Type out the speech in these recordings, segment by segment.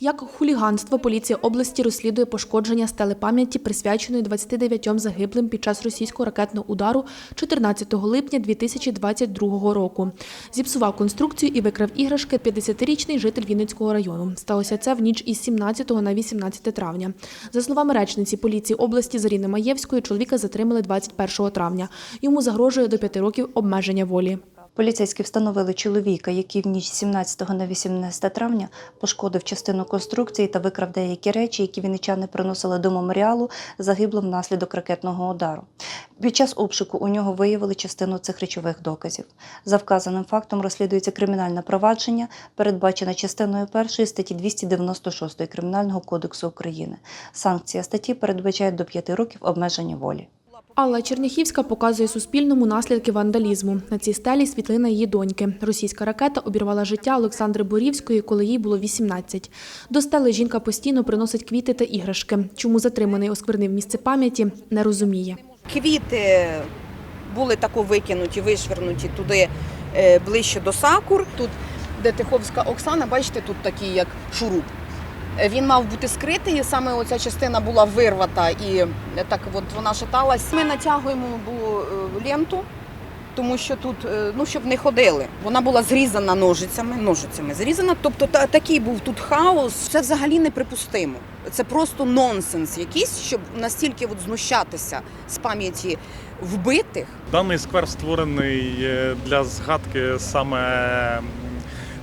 Як хуліганство поліція області розслідує пошкодження стели пам'яті, присвяченої 29 загиблим під час російського ракетного удару 14 липня 2022 року. Зіпсував конструкцію і викрав іграшки 50-річний житель Вінницького району. Сталося це в ніч із 17 на 18 травня. За словами речниці поліції області Заріни Маєвської, чоловіка затримали 21 травня. Йому загрожує до 5 років обмеження волі. Поліцейські встановили чоловіка, який в ніч 17 на 18 травня пошкодив частину конструкції та викрав деякі речі, які вінничани приносили до меморіалу загиблим внаслідок ракетного удару. Під час обшуку у нього виявили частину цих речових доказів. За вказаним фактом розслідується кримінальне провадження, передбачене частиною першої статті 296 Кримінального кодексу України. Санкція статті передбачає до 5 років обмеження волі. Алла Черняхівська показує Суспільному наслідки вандалізму. На цій стелі світлина її доньки. Російська ракета обірвала життя Олександри Борівської, коли їй було 18. До стели жінка постійно приносить квіти та іграшки. Чому затриманий осквернив місце пам'яті, не розуміє. Квіти були тако викинуті, вишвернуті туди е, ближче до сакур. Тут, де Тиховська Оксана, бачите, тут такий як шуруп. Він мав бути скритий, і саме оця частина була вирвата і так от вона шаталась. Ми натягуємо е, ленту, тому що тут, е, ну щоб не ходили. Вона була зрізана ножицями, ножицями зрізана. Тобто та, такий був тут хаос. Це взагалі неприпустимо. Це просто нонсенс якийсь, щоб настільки от знущатися з пам'яті вбитих. Даний сквер створений е, для згадки саме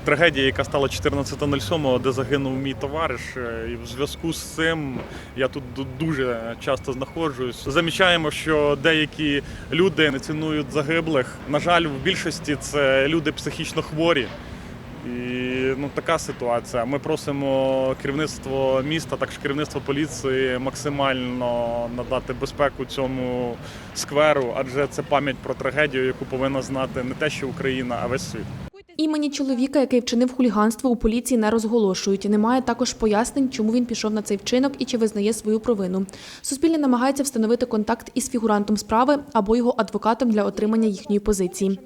м, трагедії, яка стала 14.07, де загинув мій товариш. Е, І в зв'язку з цим я тут дуже часто знаходжусь. Замічаємо, що деякі люди не цінують загиблих. На жаль, в більшості це люди психічно хворі. І ну така ситуація. Ми просимо керівництво міста, також керівництво поліції максимально надати безпеку цьому скверу, адже це пам'ять про трагедію, яку повинна знати не те, що Україна, а весь світ. Імені чоловіка, який вчинив хуліганство, у поліції не розголошують. Немає також пояснень, чому він пішов на цей вчинок і чи визнає свою провину. Суспільне намагається встановити контакт із фігурантом справи або його адвокатом для отримання їхньої позиції.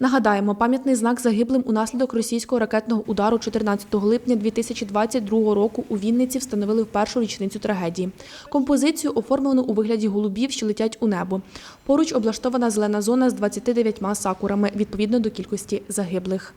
Нагадаємо, пам'ятний знак загиблим унаслідок російського ракетного удару 14 липня 2022 року у Вінниці встановили в першу річницю трагедії. Композицію оформлено у вигляді голубів, що летять у небо. Поруч облаштована зелена зона з 29 сакурами відповідно до кількості загиблих.